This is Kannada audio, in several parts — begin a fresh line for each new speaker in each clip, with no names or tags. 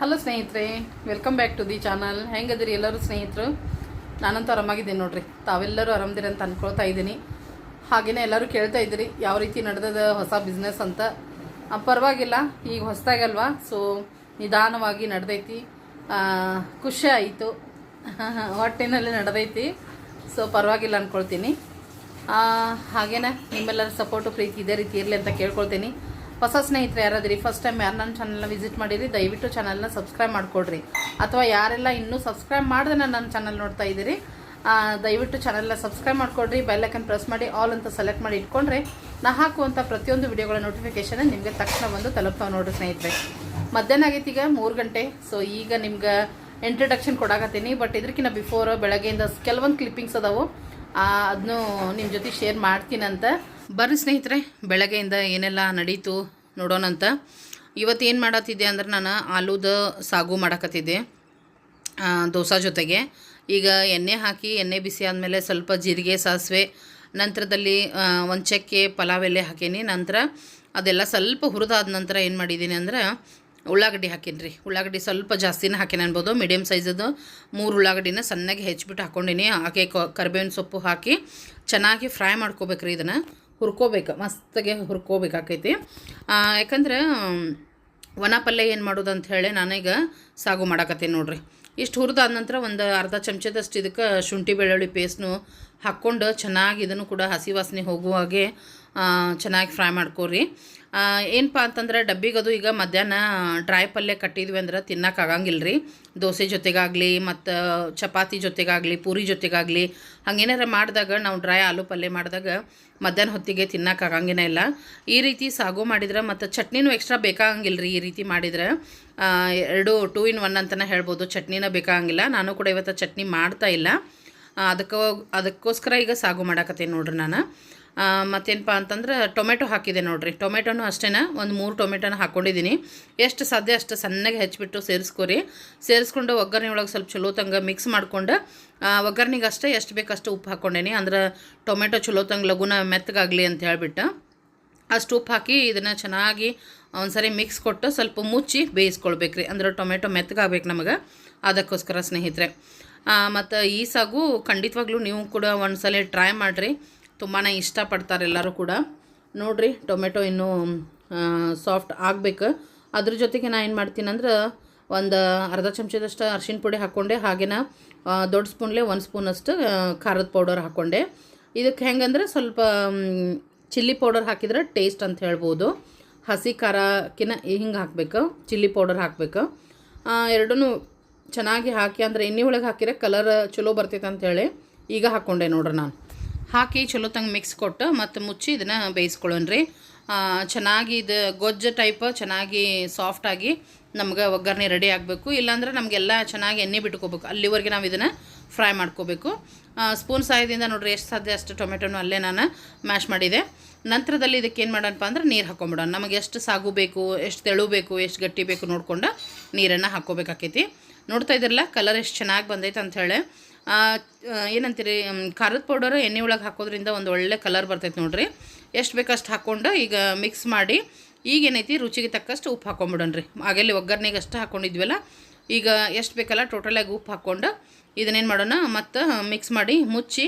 ಹಲೋ ಸ್ನೇಹಿತರೆ welcome back to the channel ಹೆಂಗದಿರಿ ಎಲ್ಲರೂ ಸ್ನೇಹಿತರು? ನಾನಂತೂ ಆರಾಮಾಗಿದ್ದೀನಿ ನೋಡ್ರಿ. ತಾವೆಲ್ಲರೂ ಆರಾಮದಿರಿ ಅಂತ ಅನ್ಕೊಳ್ತಾ ಇದ್ದೀನಿ. ಹಾಗೆಯೇ ಎಲ್ಲರೂ ಕೇಳ್ತಾ ಇದ್ದೀರಿ, ಯಾವ ರೀತಿ ನಡೆದದ ಹೊಸ ಬಿಸ್ನೆಸ್ ಅಂತ. ಪರವಾಗಿಲ್ಲ, ಈಗ ಹೊಸದಾಗಲ್ವಾ? ಸೊ ನಿಧಾನವಾಗಿ ನಡೆದೈತಿ. ಖುಷಿ ಆಯಿತು. ಹೊಟ್ಟಿನಲ್ಲಿ ನಡೆದೈತಿ. ಸೊ ಪರವಾಗಿಲ್ಲ ಅಂದ್ಕೊಳ್ತೀನಿ ಹಾಗೇನೆ, ನಿಮ್ಮೆಲ್ಲರ ಸಪೋರ್ಟು ಪ್ರೀತಿ ಇದೇ ರೀತಿ ಇರಲಿ ಅಂತ ಕೇಳ್ಕೊಳ್ತೀನಿ. ಹೊಸ ಸ್ನೇಹಿತರು, ಯಾರಾದ್ರಿ ಫಸ್ಟ್ ಟೈಮ್ ಯಾರು ನನ್ನ ಚಾನಲ್ನ ವಿಸಿಟ್ ಮಾಡಿರಿ, ದಯವಿಟ್ಟು ಚಾನಲ್ನ ಸಬ್ಸ್ಕ್ರೈಬ್ ಮಾಡಿಕೊಡ್ರಿ. ಅಥವಾ ಯಾರೆಲ್ಲ ಇನ್ನೂ ಸಬ್ಸ್ಕ್ರೈಬ್ ಮಾಡದೆ ನನ್ನ ಚಾನಲ್ ನೋಡ್ತಾ ಇದ್ದೀರಿ ದಯವಿಟ್ಟು ಚಾನಲ್ನ ಸಬ್ಸ್ಕ್ರೈಬ್ ಮಾಡ್ಕೊಡ್ರಿ ಬೆಲ್ಲೈಕನ್ ಪ್ರೆಸ್ ಮಾಡಿ ಆಲ್ ಅಂತ ಸೆಲೆಕ್ಟ್ ಮಾಡಿ ಇಟ್ಕೊಂಡ್ರೆ, ನಾ ಹಾಕುವಂಥ ಪ್ರತಿಯೊಂದು ವಿಡಿಯೋಗಳ ನೋಟಿಫಿಕೇಶನ್ ನಿಮಗೆ ತಕ್ಷಣ ಬಂದು ತಲುಪ್ತಾವೆ ನೋಡ್ರಿ ಸ್ನೇಹಿತರೆ. ಮಧ್ಯಾಹ್ನ ಆಗೈತಿ ಈಗ, ಮೂರು ಗಂಟೆ. ಸೊ ಈಗ ನಿಮ್ಗೆ ಇಂಟ್ರಡಕ್ಷನ್ ಕೊಡಾಕತ್ತೀನಿ. ಬಟ್ ಇದಕ್ಕಿಂತ ಬಿಫೋರ್ ಬೆಳಗ್ಗೆಯಿಂದ ಕೆಲವೊಂದು ಕ್ಲಿಪ್ಪಿಂಗ್ಸ್ ಅದಾವು. ಅದನ್ನು ನಿಮ್ಮ ಜೊತೆ ಶೇರ್ ಮಾಡ್ತೀನಂತ. ಬರ್ರಿ ಸ್ನೇಹಿತರೆ, ಬೆಳಗ್ಗೆಯಿಂದ ಏನೆಲ್ಲ ನಡೀತು ನೋಡೋಣಂತ. ಇವತ್ತು ಏನು ಮಾಡತ್ತಿದ್ದೆ ಅಂದ್ರೆ ನಾನು ಆಲೂದ ಸಾಗು ಮಾಡಕತ್ತಿದ್ದೆ ದೋಸೆ ಜೊತೆಗೆ. ಈಗ ಎಣ್ಣೆ ಹಾಕಿ, ಎಣ್ಣೆ ಬಿಸಿ ಆದಮೇಲೆ ಸ್ವಲ್ಪ ಜೀರಿಗೆ, ಸಾಸಿವೆ, ನಂತರದಲ್ಲಿ ಒಂದು ಚಕ್ಕೆ ಪಲಾವ್ ಎಲೆ ಹಾಕೀನಿ. ನಂತರ ಅದೆಲ್ಲ ಸ್ವಲ್ಪ ಹುರಿದಾದ ನಂತರ ಏನು ಮಾಡಿದ್ದೀನಿ ಅಂದ್ರೆ ಉಳ್ಳಾಗಡ್ಡಿ ಹಾಕೀನಿ ರೀ ಉಳ್ಳಾಗಡ್ಡಿ ಸ್ವಲ್ಪ ಜಾಸ್ತಿನೇ ಹಾಕೀನಿ ಅನ್ಬೋದು. ಮೀಡಿಯಮ್ ಸೈಜದು ಮೂರು ಉಳ್ಳಾಗಡ್ಡಿನ ಸಣ್ಣಗೆ ಹೆಚ್ಚಿಬಿಟ್ಟು ಹಾಕ್ಕೊಂಡಿನಿ ಹಾಗೆ ಕರಿಬೇವಿನ ಸೊಪ್ಪು ಹಾಕಿ ಚೆನ್ನಾಗಿ ಫ್ರೈ ಮಾಡ್ಕೋಬೇಕು ರೀ ಇದನ್ನು. ಹುರ್ಕೋಬೇಕು, ಮಸ್ತಾಗೆ ಹುರ್ಕೋಬೇಕಾಕೈತಿ. ಯಾಕಂದ್ರೆ ಒಣ ಪಲ್ಯ ಏನು ಮಾಡೋದು ಅಂತ ಹೇಳಿ ನಾನೀಗ ಸಾಗು ಮಾಡಾಕತ್ತೀನಿ ನೋಡ್ರಿ. ಇಷ್ಟು ಹುರಿದಾದ ನಂತರ ಒಂದು ಅರ್ಧ ಚಮಚದಷ್ಟು ಇದಕ್ಕೆ ಶುಂಠಿ, ಬೆಳ್ಳುಳ್ಳಿ ಪೇಸ್ಟ್ನು ಹಾಕ್ಕೊಂಡು ಚೆನ್ನಾಗಿ ಇದನ್ನು ಕೂಡ ಹಸಿ ವಾಸನೆ ಹೋಗುವ ಹಾಗೆ ಚೆನ್ನಾಗಿ ಫ್ರೈ ಮಾಡ್ಕೊರಿ. ಏನಪ್ಪ ಅಂತಂದ್ರೆ ಡಬ್ಬಿಗದು ಈಗ ಮಧ್ಯಾಹ್ನ ಡ್ರೈ ಪಲ್ಯ ಕಟ್ಟಿದ್ವಿ ಅಂದ್ರೆ ತಿನ್ನೋಕ್ಕಾಗಂಗಿಲ್ಲ ರೀ ದೋಸೆ ಜೊತೆಗಾಗಲಿ ಮತ್ತು ಚಪಾತಿ ಜೊತೆಗಾಗಲಿ, ಪೂರಿ ಜೊತೆಗಾಗಲಿ ಹಂಗೇನಾರ ಮಾಡಿದಾಗ ನಾವು ಡ್ರೈ ಆಲೂ ಪಲ್ಯ ಮಾಡಿದಾಗ ಮಧ್ಯಾಹ್ನ ಹೊತ್ತಿಗೆ ತಿನ್ನೋಕ್ಕಾಗಂಗೇನೇ ಇಲ್ಲ. ಈ ರೀತಿ ಸಾಗು ಮಾಡಿದ್ರೆ ಮತ್ತು ಚಟ್ನಿನೂ ಎಕ್ಸ್ಟ್ರಾ ಬೇಕಾಗಂಗಿಲ್ಲ ರೀ ಈ ರೀತಿ ಮಾಡಿದ್ರೆ. ಎರಡು ಟೂ ಇನ್ ಒನ್ ಅಂತಲೇ ಹೇಳ್ಬೋದು, ಚಟ್ನಿನ ಬೇಕಾಗಂಗಿಲ್ಲ. ನಾನು ಕೂಡ ಇವತ್ತು ಚಟ್ನಿ ಮಾಡ್ತಾ ಇಲ್ಲ. ಅದಕ್ಕೋ ಅದಕ್ಕೋಸ್ಕರ ಈಗ ಸಾಗು ಮಾಡಾಕತ್ತೀನಿ ನೋಡ್ರಿ ನಾನು. ಮತ್ತೇನಪ್ಪ ಅಂತಂದ್ರೆ ಟೊಮೆಟೊ ಹಾಕಿದೆ ನೋಡಿರಿ. ಟೊಮೆಟೊನೂ ಅಷ್ಟೇನಾ? ಒಂದು ಮೂರು ಟೊಮೆಟೊನ ಹಾಕ್ಕೊಂಡಿದ್ದೀನಿ ಎಷ್ಟು ಸಾಧ್ಯ ಅಷ್ಟು ಸಣ್ಣಗೆ ಹೆಚ್ಚಿಬಿಟ್ಟು ಸೇರಿಸ್ಕೊರಿ. ಸೇರಿಸ್ಕೊಂಡು ಒಗ್ಗರಣೆ ಒಳಗೆ ಸ್ವಲ್ಪ ಚಲೋ ತಂಗ ಮಿಕ್ಸ್ ಮಾಡ್ಕೊಂಡು ಒಗ್ಗರಣೆಗೆ ಅಷ್ಟೇ ಎಷ್ಟು ಬೇಕಷ್ಟು ಉಪ್ಪು ಹಾಕ್ಕೊಂಡೇನಿ ಅಂದ್ರೆ ಟೊಮೆಟೊ ಚಲೋ ತಂಗ ಲಘುನ ಮೆತ್ತಗಾಗಲಿ ಅಂತ ಹೇಳಿಬಿಟ್ಟು ಅಷ್ಟು ಉಪ್ಪು ಹಾಕಿ ಇದನ್ನು ಚೆನ್ನಾಗಿ ಒಂದ್ಸರಿ ಮಿಕ್ಸ್ ಕೊಟ್ಟು ಸ್ವಲ್ಪ ಮುಚ್ಚಿ ಬೇಯಿಸ್ಕೊಳ್ಬೇಕು ರೀ ಅಂದ್ರೆ ಟೊಮೆಟೊ ಮೆತ್ತಗಾಗಬೇಕು ನಮಗೆ. ಅದಕ್ಕೋಸ್ಕರ ಸ್ನೇಹಿತರೆ. ಮತ್ತು ಈ ಸಾಗು ಖಂಡಿತವಾಗ್ಲೂ ನೀವು ಕೂಡ ಒಂದು ಸಲ ಟ್ರೈ ಮಾಡಿರಿ. ತುಂಬಾ ಇಷ್ಟಪಡ್ತಾರೆ ಎಲ್ಲರೂ ಕೂಡ. ನೋಡಿರಿ, ಟೊಮೆಟೊ ಇನ್ನೂ ಸಾಫ್ಟ್ ಆಗಬೇಕು. ಅದ್ರ ಜೊತೆಗೆ ನಾನು ಏನು ಮಾಡ್ತೀನಿ ಅಂದ್ರೆ ಒಂದು ಅರ್ಧ ಚಮಚದಷ್ಟು ಅರ್ಶಿನ ಪುಡಿ ಹಾಕ್ಕೊಂಡೆ ಹಾಗೇನ ದೊಡ್ಡ ಸ್ಪೂನ್ಲೆ ಒಂದು ಸ್ಪೂನಷ್ಟು ಖಾರದ ಪೌಡರ್ ಹಾಕ್ಕೊಂಡೆ ಇದಕ್ಕೆ ಹೆಂಗಂದ್ರೆ ಸ್ವಲ್ಪ ಚಿಲ್ಲಿ ಪೌಡರ್ ಹಾಕಿದ್ರೆ ಟೇಸ್ಟ್ ಅಂತ ಹೇಳ್ಬೋದು. ಹಸಿ ಖಾರಕ್ಕಿನ ಹಿಂಗೆ ಹಾಕಬೇಕು ಚಿಲ್ಲಿ ಪೌಡರ್ ಹಾಕಬೇಕು. ಎರಡೂ ಚೆನ್ನಾಗಿ ಹಾಕಿ, ಅಂದರೆ ಎಣ್ಣೆ ಒಳಗೆ ಹಾಕಿದ್ರೆ ಕಲರ್ ಚಲೋ ಬರ್ತೈತೆ ಅಂತೇಳಿ ಈಗ ಹಾಕ್ಕೊಂಡೆ ನೋಡ್ರಿ ನಾನು. ಹಾಕಿ ಚಲೋ ತಂಗೆ ಮಿಕ್ಸ್ ಕೊಟ್ಟು ಮತ್ತು ಮುಚ್ಚಿ ಇದನ್ನು ಬೇಯಿಸ್ಕೊಳ್ಳೋಣ್ರಿ. ಆ, ಚೆನ್ನಾಗಿ ಇದು ಗೊಜ್ಜು ಟೈಪ್ ಚೆನ್ನಾಗಿ ಸಾಫ್ಟಾಗಿ ನಮ್ಗೆ ಒಗ್ಗರಣೆ ರೆಡಿ ಆಗಬೇಕು. ಇಲ್ಲಾಂದ್ರೆ ನಮಗೆಲ್ಲ ಚೆನ್ನಾಗಿ ಎಣ್ಣೆ ಬಿಟ್ಕೋಬೇಕು. ಅಲ್ಲಿವರೆಗೆ ನಾವು ಇದನ್ನು ಫ್ರೈ ಮಾಡ್ಕೋಬೇಕು. ಸ್ಪೂನ್ ಸಹಾಯದಿಂದ ನೋಡ್ರಿ ಎಷ್ಟು ಸಾಧ್ಯ ಅಷ್ಟು ಟೊಮೆಟೊನು ಅಲ್ಲೇ ನಾನು ಮ್ಯಾಶ್ ಮಾಡಿದೆ. ನಂತರದಲ್ಲಿ ಇದಕ್ಕೆ ಏನು ಮಾಡೋಣಪ್ಪ ಅಂದ್ರೆ ನೀರು ಹಾಕೊಂಬಿಡೋಣ. ನಮಗೆ ಎಷ್ಟು ಸಾಗು ಬೇಕು ಎಷ್ಟು ತೆಳು ಬೇಕು ಎಷ್ಟು ಗಟ್ಟಿ ಬೇಕು ನೋಡ್ಕೊಂಡು ನೀರನ್ನು ಹಾಕ್ಕೋಬೇಕಾಕೈತಿ ನೋಡ್ತಾ ಇದ್ರಲ್ಲ ಕಲರ್ ಎಷ್ಟು ಚೆನ್ನಾಗಿ ಬಂದೈತೆ ಅಂಥೇಳಿ ಏನಂತೀರಿ ಖಾರದ ಪೌಡರ್ ಎಣ್ಣೆ ಒಳಗೆ ಹಾಕೋದ್ರಿಂದ ಒಂದು ಒಳ್ಳೆ ಕಲರ್ ಬರ್ತೈತೆ ನೋಡಿರಿ. ಎಷ್ಟು ಬೇಕಷ್ಟು ಹಾಕ್ಕೊಂಡು ಈಗ ಮಿಕ್ಸ್ ಮಾಡಿ ಈಗ ಏನೈತಿ, ರುಚಿಗೆ ತಕ್ಕಷ್ಟು ಉಪ್ಪು ಹಾಕೊಂಬಿಡೋಣ್ರಿ. ಆಗಲ್ಲಿ ಒಗ್ಗರಣೆಗೆ ಅಷ್ಟು ಹಾಕ್ಕೊಂಡಿದ್ವಲ್ಲ ಈಗ ಎಷ್ಟು ಬೇಕಲ್ಲ ಟೋಟಲಾಗಿ ಉಪ್ಪು ಹಾಕ್ಕೊಂಡು ಇದನ್ನೇನು ಮಾಡೋಣ, ಮತ್ತು ಮಿಕ್ಸ್ ಮಾಡಿ ಮುಚ್ಚಿ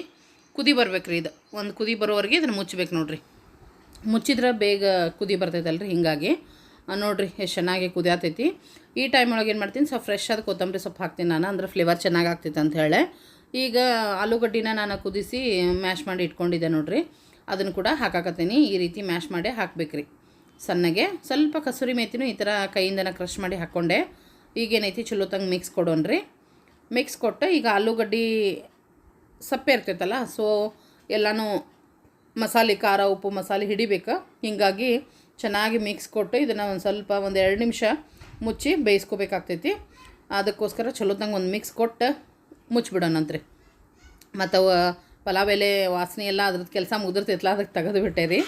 ಕುದಿ ಬರ್ಬೇಕ್ರಿ ಇದು. ಒಂದು ಕುದಿ ಬರೋವರೆಗೆ ಇದನ್ನು ಮುಚ್ಚಬೇಕು ನೋಡಿರಿ. ಮುಚ್ಚಿದ್ರೆ ಬೇಗ ಕುದಿ ಬರ್ತೈತಲ್ರಿ ಹಿಂಗಾಗಿ. ನೋಡ್ರಿ, ಎಷ್ಟು ಚೆನ್ನಾಗಿ ಕುದಿಯತೈತಿ. ಈ ಟೈಮ್ ಒಳಗೆ ಏನು ಮಾಡ್ತೀನಿ, ಸ್ವಲ್ಪ ಫ್ರೆಶ್ ಆದ ಕೊತ್ತಂಬರಿ ಸೊಪ್ಪು ಹಾಕ್ತೀನಿ ನಾನು, ಅಂದ್ರೆ ಫ್ಲೇವರ್ ಚೆನ್ನಾಗಿ ಆಗ್ತೈತೆ ಅಂತ ಈಗ ಆಲೂಗಡ್ಡಿನ ನಾನು ಕುದಿಸಿ ಮ್ಯಾಶ್ ಮಾಡಿ ಇಟ್ಕೊಂಡಿದ್ದೆ ನೋಡ್ರಿ. ಅದನ್ನು ಕೂಡ ಹಾಕಾಕತ್ತೀನಿ. ಈ ರೀತಿ ಮ್ಯಾಶ್ ಮಾಡಿ ಹಾಕಬೇಕ್ರಿ. ಸಣ್ಣಗೆ, ಸ್ವಲ್ಪ ಕಸೂರಿ ಮೇತಿನೂ ಈ ಥರ ಕೈಯಿಂದನ ಕ್ರಷ್ ಮಾಡಿ ಹಾಕ್ಕೊಂಡೆ ಈಗೇನೈತಿ, ಚಲೋ ತಂಗೆ ಮಿಕ್ಸ್ ಕೊಡೋಣ್ರಿ. ಮಿಕ್ಸ್ ಕೊಟ್ಟು ಈಗ ಆಲೂಗಡ್ಡಿ ಸಪ್ಪೆ ಇರ್ತೈತಲ್ಲ ಸೊ ಎಲ್ಲನೂ ಮಸಾಲೆ, ಖಾರ, ಉಪ್ಪು, ಮಸಾಲೆ ಹಿಡಿಬೇಕು. ಹೀಗಾಗಿ ಚೆನ್ನಾಗಿ ಮಿಕ್ಸ್ ಕೊಟ್ಟು ಇದನ್ನು ಒಂದು ಸ್ವಲ್ಪ ಒಂದು ಎರಡು ನಿಮಿಷ ಮುಚ್ಚಿ ಬೇಯಿಸ್ಕೋಬೇಕಾಗ್ತೈತಿ. ಅದಕ್ಕೋಸ್ಕರ ಚಲೋದಂಗೆ ಒಂದು ಮಿಕ್ಸ್ ಕೊಟ್ಟು ಮುಚ್ಚಿಬಿಡೋಣಂತ್ರಿ ಮತ್ತು ಪಲಾವ್ ಎಲೆ ವಾಸನೆ ಎಲ್ಲ ಅದ್ರದ್ದು ಕೆಲಸ ಮುಗಿದಿರ್ತೈತಲ್ಲ ಅದಕ್ಕೆ ತೆಗೆದು ಬಿಟ್ಟೆ ರೀ.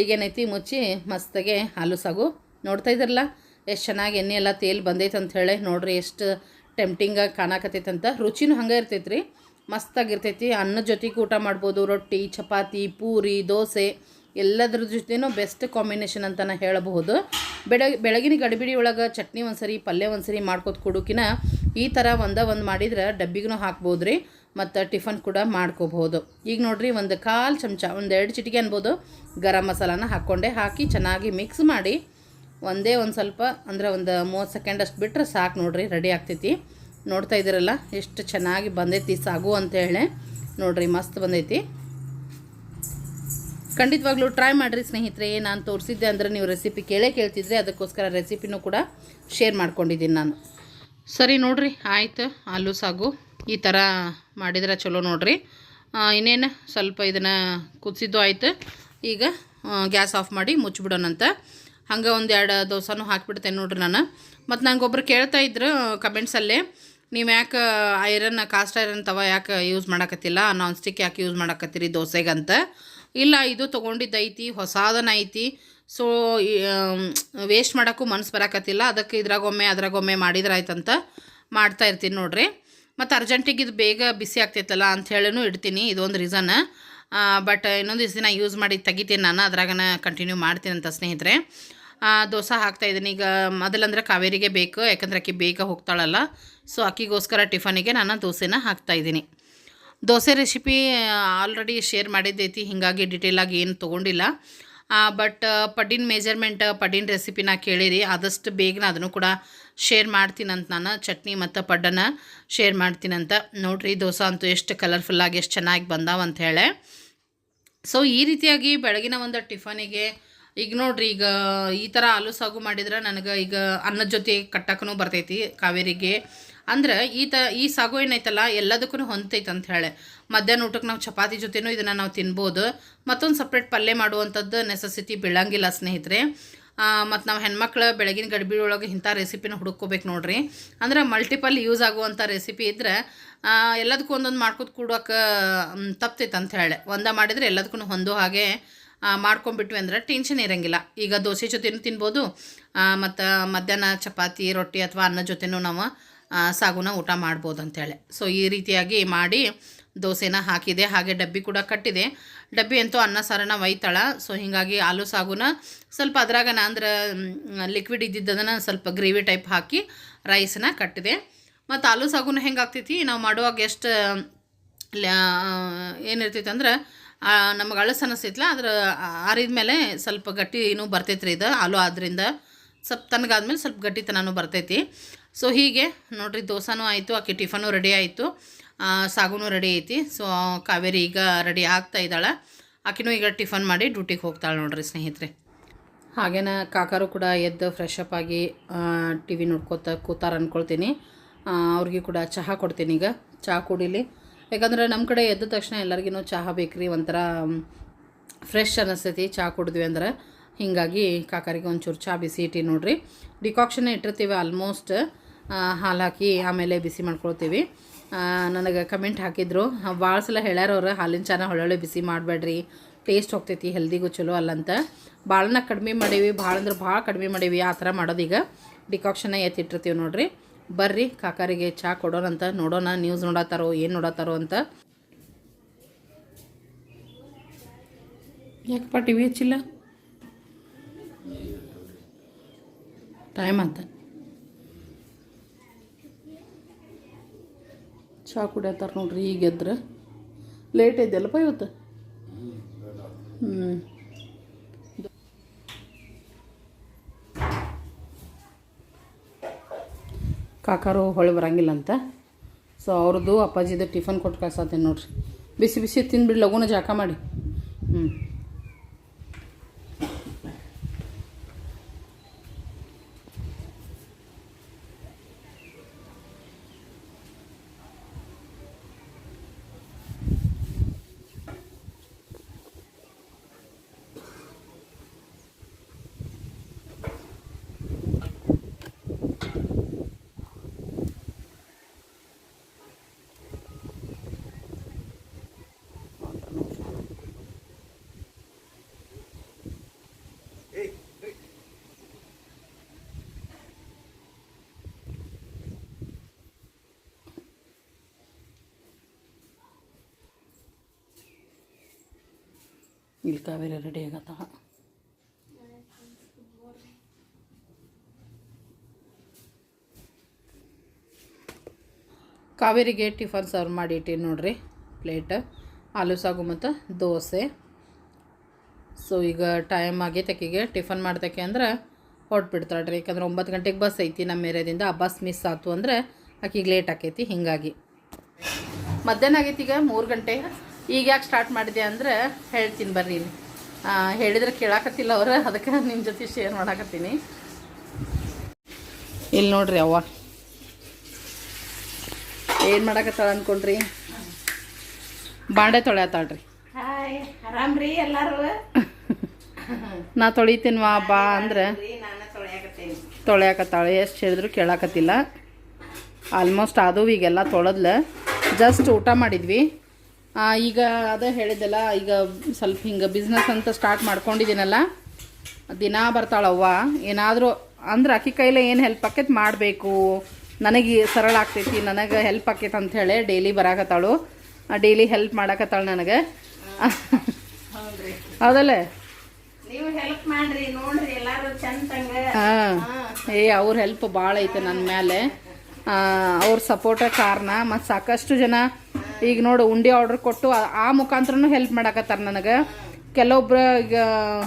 ಈಗೇನೈತಿ ಮುಚ್ಚಿ ಮಸ್ತಾಗೆ ಹಾಲು ಸಾಗು. ನೋಡ್ತಾ ಇದ್ರಲ್ಲ, ಎಷ್ಟು ಚೆನ್ನಾಗಿ ಎಣ್ಣೆ ಎಲ್ಲ ತೇಲ್ ಬಂದೈತೆ ಅಂತ ಹೇಳಿ ನೋಡ್ರಿ ಎಷ್ಟು ಟೆಂಪ್ಟಿಂಗಾಗಿ ಕಾಣಕತ್ತೈತೆ ಅಂತ. ರುಚಿನೂ ಹಂಗೆ ಇರ್ತೈತೆ ರೀ. ಮಸ್ತಾಗಿರ್ತೈತಿ ಅನ್ನದ ಜೊತೆಗೆ ಊಟ ಮಾಡ್ಬೋದು, ರೊಟ್ಟಿ, ಚಪಾತಿ, ಪೂರಿ, ದೋಸೆ. ಎಲ್ಲದ್ರ ಜೊತೆನೂ ಬೆಸ್ಟ್ ಕಾಂಬಿನೇಷನ್ ಅಂತ ನಾ ಹೇಳಬಹುದು. ಬೆಳಗ್ಗೆ ಬೆಳಗಿನ ಗಡಿಬಿಡಿ ಒಳಗೆ ಚಟ್ನಿ ಒಂದ್ಸರಿ, ಪಲ್ಯ ಒಂದ್ಸರಿ ಮಾಡ್ಕೊತ ಕೊಡೋಕಿನ ಈ ಥರ ಒಂದ ಒಂದು ಮಾಡಿದ್ರೆ ಡಬ್ಬಿಗೂ ಹಾಕ್ಬೋದು ರೀ ಮತ್ತು ಟಿಫನ್ ಕೂಡ ಮಾಡ್ಕೋಬಹುದು. ಈಗ ನೋಡಿರಿ ಒಂದು ಕಾಲು ಚಮಚ, ಒಂದು ಎರಡು ಚಿಟಿಕೆ ಅನ್ಬೋದು, ಗರಂ ಮಸಾಲಾನ ಹಾಕ್ಕೊಂಡೆ ಹಾಕಿ ಚೆನ್ನಾಗಿ ಮಿಕ್ಸ್ ಮಾಡಿ ಒಂದೇ ಒಂದು ಸ್ವಲ್ಪ ಅಂದ್ರೆ ಒಂದು ಮೂವತ್ತು ಸೆಕೆಂಡ್ ಅಷ್ಟು ಬಿಟ್ಟರೆ ಸಾಕು ನೋಡಿರಿ ರೆಡಿ ಆಗ್ತೈತಿ. ನೋಡ್ತಾ ಇದ್ದೀರಲ್ಲ ಎಷ್ಟು ಚೆನ್ನಾಗಿ ಬಂದೈತಿ, ಸಾಗು ಅಂತೇಳಿ ನೋಡಿರಿ ಮಸ್ತ್ ಬಂದೈತಿ. ಖಂಡಿತವಾಗ್ಲೂ ಟ್ರೈ ಮಾಡಿರಿ ಸ್ನೇಹಿತರೆ, ನಾನು ತೋರಿಸಿದ್ದೆ ಅಂದರೆ ನೀವು ರೆಸಿಪಿ ಕೇಳೇ ಕೇಳ್ತಿದ್ರೆ ಅದಕ್ಕೋಸ್ಕರ ರೆಸಿಪಿನೂ ಕೂಡ ಶೇರ್ ಮಾಡ್ಕೊಂಡಿದ್ದೀನಿ ನಾನು. ಸರಿ ನೋಡಿರಿ, ಆಯಿತು, ಆಲೂ ಸಾಗು. ಈ ಥರ ಮಾಡಿದ್ರೆ ಚಲೋ ನೋಡಿರಿ. ಇನ್ನೇನು, ಸ್ವಲ್ಪ ಇದನ್ನು ಕುದಿಸಿದ್ದು ಆಯ್ತು. ಈಗ ಗ್ಯಾಸ್ ಆಫ್ ಮಾಡಿ ಮುಚ್ಚಿಬಿಡೋಣಂತ ಹಂಗೆ ಒಂದು ಎರಡು ದೋಸೆನೂ ಹಾಕಿಬಿಡ್ತೇನೆ ನೋಡ್ರಿ ನಾನು. ಮತ್ತು ಒಬ್ರು ಕೇಳ್ತಾ ಇದ್ರು ಕಮೆಂಟ್ಸಲ್ಲೇ ನೀವು ಯಾಕೆ ಐರನ್ ಕಾಸ್ಟ್ ಐರನ್ ತವ ಯಾಕೆ ಯೂಸ್ ಮಾಡಕತ್ತಿಲ್ಲ? ನಾನ್ ಸ್ಟಿಕ್ ಯಾಕೆ ಯೂಸ್ ಮಾಡಕತ್ತೀರಿ ದೋಸೆಗಂತ? ಇಲ್ಲ, ಇದು ತೊಗೊಂಡಿದ್ದೈತಿ, ಹೊಸಾದನ ಐತಿ. ಸೊ ವೇಸ್ಟ್ ಮಾಡೋಕ್ಕೂ ಮನಸ್ಸು ಬರಕತ್ತಿಲ್ಲ. ಅದಕ್ಕೆ ಇದ್ರಾಗೊಮ್ಮೆ, ಅದ್ರಾಗೊಮ್ಮೆ ಮಾಡಿದ್ರಾಯ್ತಂತ ಮಾಡ್ತಾ ಇರ್ತೀನಿ ನೋಡ್ರಿ. ಮತ್ತು ಅರ್ಜೆಂಟಿಗೆ ಇದು ಬೇಗ ಬಿಸಿ ಆಗ್ತೈತಲ್ಲ ಅಂತ ಹೇಳಿನೂ ಇಡ್ತೀನಿ. ಇದೊಂದು ರೀಸನ್ ಬಟ್ ಇನ್ನೊಂದು ದಿವಸ ದಿನ ಯೂಸ್ ಮಾಡಿ ತೆಗಿತೀನಿ ನಾನು. ಅದ್ರಾಗನ ಕಂಟಿನ್ಯೂ ಮಾಡ್ತೀನಿ ಅಂತ ಸ್ನೇಹಿತರೆ. ದೋಸೆ ಹಾಕ್ತಾ ಇದ್ದೀನಿ. ಈಗ ಮೊದಲಂದ್ರೆ ಕಾವೇರಿಗೆ ಬೇಕು, ಯಾಕಂದ್ರೆ ಅಕ್ಕಿ ಬೇಗ ಹೋಗ್ತಾಳಲ್ಲ. ಸೊ ಅಕ್ಕಿಗೋಸ್ಕರ ಟಿಫನಿಗೆ ನಾನು ದೋಸೆನ ಹಾಕ್ತಾ ಇದ್ದೀನಿ. ದೋಸೆ ರೆಸಿಪಿ ಆಲ್ರೆಡಿ ಶೇರ್ ಮಾಡಿದ್ದೈತಿ. ಹೀಗಾಗಿ ಡಿಟೇಲಾಗಿ ಏನು ತೊಗೊಂಡಿಲ್ಲ. ಬಟ್ ಪಡ್ಡಿನ ಮೇಜರ್ಮೆಂಟ್ ಪಡ್ಡಿನ ರೆಸಿಪಿನ ಕೇಳಿರಿ ಆದಷ್ಟು ಬೇಗನ ಅದನ್ನು ಕೂಡ ಶೇರ್ ಮಾಡ್ತೀನಂತ ನಾನು. ಚಟ್ನಿ ಮತ್ತು ಪಡ್ಡನ ಶೇರ್ ಮಾಡ್ತೀನಂತ. ನೋಡಿರಿ, ದೋಸೆ ಅಂತೂ ಎಷ್ಟು ಕಲರ್ಫುಲ್ಲಾಗಿ ಎಷ್ಟು ಚೆನ್ನಾಗಿ ಬಂದಾವ ಅಂತ ಹೇಳಿ. ಸೊ ಈ ರೀತಿಯಾಗಿ ಬೆಳಗಿನ ಒಂದು ಟಿಫನಿಗೆ ಈಗ ನೋಡ್ರಿ, ಈಗ ಈ ಥರ ಆಲೂ ಸಾಗು ಮಾಡಿದ್ರೆ ನನಗೆ ಈಗ ಅನ್ನದ ಜೊತೆ ಕಟ್ಟಕ್ಕೂ ಬರ್ತೈತಿ. ಕಾವೇರಿಗೆ ಅಂದ್ರೆ ಈ ಈ ಸಾಗು ಏನೈತಲ್ಲ ಎಲ್ಲದಕ್ಕೂ ಹೊಂತೈತೆ ಅಂತ ಹೇಳಿ. ಮಧ್ಯಾಹ್ನ ಊಟಕ್ಕೆ ನಾವು ಚಪಾತಿ ಜೊತೆನೂ ಇದನ್ನು ನಾವು ತಿನ್ಬೋದು. ಮತ್ತೊಂದು ಸಪ್ರೇಟ್ ಪಲ್ಯ ಮಾಡುವಂಥದ್ದು ನೆಸಸಿಟಿ ಬೀಳಂಗಿಲ್ಲ ಸ್ನೇಹಿತರೆ. ಮತ್ತು ನಾವು ಹೆಣ್ಮಕ್ಳು ಬೆಳಗಿನ ಗಡಿಬಿಡಿ ಒಳಗೆ ಇಂಥ ರೆಸಿಪಿನ ಹುಡುಕೋಬೇಕು ನೋಡ್ರಿ. ಅಂದ್ರೆ ಮಲ್ಟಿಪಲ್ ಯೂಸ್ ಆಗುವಂಥ ರೆಸಿಪಿ ಇದ್ರೆ ಎಲ್ಲದಕ್ಕೂ ಒಂದೊಂದು ಮಾಡ್ಕೊತ ಕೂಡೋಕೆ ತಪ್ತೈತೆ ಅಂತ ಹೇಳಿ. ಒಂದ ಮಾಡಿದರೆ ಎಲ್ಲದಕ್ಕೂ ಹೊಂದೋ ಹಾಗೆ ಮಾಡ್ಕೊಂಬಿಟ್ವಿ ಅಂದ್ರೆ ಟೆನ್ಷನ್ ಇರೋಂಗಿಲ್ಲ. ಈಗ ದೋಸೆ ಜೊತೆನೂ ತಿನ್ಬೋದು. ಮತ್ತು ಮಧ್ಯಾಹ್ನ ಚಪಾತಿ, ರೊಟ್ಟಿ ಅಥವಾ ಅನ್ನ ಜೊತೆನೂ ನಾವು ಸಾಗುನ ಊಟ ಮಾಡ್ಬೋದು ಅಂತೇಳಿ ಸೊ ಈ ರೀತಿಯಾಗಿ ಮಾಡಿ ದೋಸೆನ ಹಾಕಿದೆ. ಹಾಗೆ ಡಬ್ಬಿ ಕೂಡ ಕಟ್ಟಿದೆ. ಡಬ್ಬಿ ಅಂತೂ ಅನ್ನ, ಸಾರನ ಒಯ್ತಾಳ ಸೊ ಹೀಗಾಗಿ ಆಲೂ ಸಾಗುನ ಸ್ವಲ್ಪ ಅದ್ರಾಗನ ಅಂದ್ರೆ ಲಿಕ್ವಿಡ್ ಇದ್ದಿದ್ದದನ್ನು ಸ್ವಲ್ಪ ಗ್ರೇವಿ ಟೈಪ್ ಹಾಕಿ ರೈಸನ್ನ ಕಟ್ಟಿದೆ. ಮತ್ತು ಆಲೂ ಸಾಗುನ ಹೆಂಗೆ ಆಗ್ತೈತಿ? ನಾವು ಮಾಡುವಾಗ ಎಷ್ಟು ಏನಿರ್ತೈತೆ ಅಂದ್ರೆ ನಮಗೆ ಅಳಸು ಅನ್ನಿಸ್ತೈತಲ್ಲ ಅದ್ರ ಆರಿದ ಮೇಲೆ ಸ್ವಲ್ಪ ಗಟ್ಟಿನೂ ಬರ್ತೈತ್ರಿ ಇದು. ಆಲೂ ಆದ್ರಿಂದ ಸ್ವಲ್ಪ ತನಗಾದ್ಮೇಲೆ ಸ್ವಲ್ಪ ಗಟ್ಟಿತನೂ ಬರ್ತೈತಿ. ಸೊ ಹೀಗೆ, ನೋಡ್ರಿ, ದೋಸಾನೂ ಆಯಿತು, ಆಕೆ ಟಿಫನು ರೆಡಿ ಆಯಿತು. ಸಾಗುನೂ ರೆಡಿ ಐತಿ. ಸೊ ಕಾವೇರಿ ಈಗ ರೆಡಿ ಆಗ್ತಾ ಇದ್ದಾಳೆ. ಆಕಿನೂ ಈಗ ಟಿಫನ್ ಮಾಡಿ ಡ್ಯೂಟಿಗೆ ಹೋಗ್ತಾಳೆ ನೋಡ್ರಿ ಸ್ನೇಹಿತರೆ. ಹಾಗೇನ ಕಾಕರು ಕೂಡ ಎದ್ದು ಫ್ರೆಶ್ ಅಪ್ ಆಗಿ ಟಿ ವಿ ನೋಡ್ಕೋತ ಕೂತಾರ ಅಂದ್ಕೊಳ್ತೀನಿ ಅವ್ರಿಗೆ ಕೂಡ ಚಹಾ ಕೊಡ್ತೀನಿ ಈಗ. ಚಹಾ ಕುಡಿಲಿ. ಯಾಕಂದರೆ ನಮ್ಮ ಕಡೆ ಎದ್ದ ತಕ್ಷಣ ಎಲ್ಲರಿಗೂ ಚಹಾ ಬೇಕ್ರಿ, ಒಂಥರ ಫ್ರೆಶ್ ಅನ್ನಿಸ್ತೈತಿ ಚಹಾ ಕುಡಿದ್ವಿ ಅಂದ್ರೆ. ಹೀಗಾಗಿ ಕಾಕರಿಗೆ ಒಂಚೂರು ಚಹಾ ಬಿಸಿ ಇಟ್ಟು ನೋಡಿರಿ. ಡಿಕಾಕ್ಷನ್ ಇಟ್ಟಿರ್ತೀವಿ ಆಲ್ಮೋಸ್ಟ್ ಹಾಲು ಹಾಕಿ ಆಮೇಲೆ ಬಿಸಿ ಮಾಡ್ಕೊಳ್ತೀವಿ. ನನಗೆ ಕಮೆಂಟ್ ಹಾಕಿದ್ರು ಭಾಳ ಸಲ ಹೇಳ್ಯಾರವ್ರು ಹಾಲಿನ ಚಾನ ಹೊಳ್ಳೊಳ್ಳೆ ಬಿಸಿ ಮಾಡಬೇಡ್ರಿ, ಟೇಸ್ಟ್ ಹೋಗ್ತೈತಿ, ಹೆಲ್ದಿಗೂ ಚಲೋ ಅಲ್ಲಂತ ಭಾಳನ ಕಡಿಮೆ ಮಾಡೀವಿ, ಭಾಳ ಅಂದ್ರೆ ಭಾಳ ಕಡಿಮೆ ಮಾಡೀವಿ, ಆ ಥರ ಮಾಡೋದೀಗ ಡಿಕಾಕ್ಷನ್ನ ಎತ್ತಿಟ್ಟಿರ್ತೀವಿ ನೋಡ್ರಿ. ಬರ್ರಿ, ಕಾಕಾರಿಗೆ ಚಹಾ ಕೊಡೋಣಂತ ನೋಡೋಣ ನ್ಯೂಸ್ ನೋಡತ್ತಾರೋ, ಏನು ನೋಡತ್ತಾರೋ ಅಂತ. ಯಾಕಪ್ಪ ಟಿ ವಿ ಹಚ್ಚಿಲ್ಲ? ಟೈಮ್ ಅಂತ ಚಹಾ ಕುಡಿಯತ್ತಾರ ನೋಡ್ರಿ, ಈಗ ಎದ್ರೆ. ಲೇಟ್ ಇದೆಯಲ್ಲಪ್ಪ ಇವತ್ತು? ಹ್ಞೂ ಕಾಕಾರು ಹೊಳೆ ಬರಂಗಿಲ್ಲ ಅಂತ ಸೊ ಅವ್ರದ್ದು ಅಪ್ಪಾಜಿದು ಟಿಫನ್ ಕೊಟ್ಟು ಕಳ್ಸತ್ತೇನೆ ನೋಡ್ರಿ. ಬಿಸಿ ಬಿಸಿ ತಿಂದ್ಬಿಡಿ, ಲಗೂನ ಜಾಕ ಮಾಡಿ. ಹ್ಞೂ ಇಲ್ಲಿ ಕಾವೇರಿ ರೆಡಿ ಆಗತ್ತ ಕಾವೇರಿಗೆ ಟಿಫನ್ ಸರ್ವ್ ಮಾಡಿ ಇಟ್ಟೀನಿ ನೋಡ್ರಿ, ಪ್ಲೇಟ್, ಆಲೂ ಸಾಗು ಮತ್ತು ದೋಸೆ. ಸೊ ಈಗ ಟೈಮ್ ಆಗೈತೆ ಆಕಿಗೆ ಟಿಫನ್ ಮಾಡ್ತಕ್ಕೆ ಅಂದ್ರೆ ಹೊರಟ್ಬಿಡ್ತಾಳೆ ರೀ ಯಾಕಂದ್ರೆ ಒಂಬತ್ತು ಗಂಟೆಗೆ ಬಸ್ ಐತಿ ನಮ್ಮ ಏರಿಯಾದಿಂದ, ಆ ಬಸ್ ಮಿಸ್ ಆಯ್ತು ಅಂದರೆ ಆಕಿಗೆ ಲೇಟ್ ಆಕೈತಿ, ಹಿಂಗಾಗಿ. ಮಧ್ಯಾಹ್ನ ಆಗೈತಿ ಈಗ ಮೂರು ಗಂಟೆ. ಈಗ ಯಾಕೆ ಸ್ಟಾರ್ಟ್ ಮಾಡಿದೆ ಅಂದ್ರೆ ಹೇಳ್ತೀನಿ ಬರ್ರಿ ಹೇಳಿದ್ರೆ ಕೇಳಾಕತ್ತಿಲ್ಲ ಅವ್ರು ಅದಕ್ಕೆ ನಿಮ್ಮ ಜೊತೆ ಶೇರ್ ಮಾಡಾಕತ್ತೀನಿ. ಇಲ್ಲಿ ನೋಡ್ರಿ ಅವ್ವ. ಏನು ಮಾಡಾಕತ್ತಾಳ ಅನ್ಕೊಂಡ್ರಿ? ಬಾಂಡೆ
ತೊಳೆಯತ್ತಾಳ್ರಿ ಆರಾಮ್ರಿ ಎಲ್ಲಾರು?
ನಾ ತೊಳಿತೀನಿ ವಾ ಬಾ ಅಂದ್ರೆ ತೊಳೆಯಾಕತ್ತಾಳೆ ಎಷ್ಟು ಹೇಳಿದ್ರು ಕೇಳಾಕತ್ತಿಲ್ಲ. ಆಲ್ಮೋಸ್ಟ್ ಅದು ಈಗೆಲ್ಲ ತೊಳೆದ್ಲ. ಜಸ್ಟ್ ಊಟ ಮಾಡಿದ್ವಿ. ಈಗ ಅದೇ ಹೇಳಿದ್ದೆಲ್ಲ ಈಗ ಸ್ವಲ್ಪ ಹಿಂಗೆ ಬಿಸ್ನೆಸ್ ಅಂತ ಸ್ಟಾರ್ಟ್ ಮಾಡ್ಕೊಂಡಿದ್ದೀನಲ್ಲ ದಿನ ಬರ್ತಾಳವ್ವ ಏನಾದರೂ ಅಂದ್ರೆ ಅಕ್ಕಿ ಕೈಲೇ ಏನು ಹೆಲ್ಪ್ ಆಕೈತೆ ಮಾಡಬೇಕು. ನನಗೆ ಸರಳ ಆಗ್ತೈತಿ ನನಗೆ ಹೆಲ್ಪ್ ಆಕೈತೆ ಅಂಥೇಳಿ ಡೈಲಿ ಬರಾಕತ್ತಾಳು. ಡೈಲಿ ಹೆಲ್ಪ್ ಮಾಡಾಕತ್ತಾಳು ನನಗೆ. ಹೌದಲ್ಲೇ ಏ ಅವ್ರ ಹೆಲ್ಪ್ ಭಾಳ ಐತೆ ನನ್ನ ಮೇಲೆ ಅವ್ರ ಸಪೋರ್ಟ ಕಾರಣ ಮತ್ತು ಸಾಕಷ್ಟು ಜನ ಈಗ ನೋಡು, ಉಂಡೆ ಆರ್ಡರ್ ಕೊಟ್ಟು ಆ- ಮುಖಾಂತರನು ಹೆಲ್ಪ್ ಮಾಡಾಕತ್ತಾರ ನನಗೆ. ಕೆಲವೊಬ್ರು ಈಗ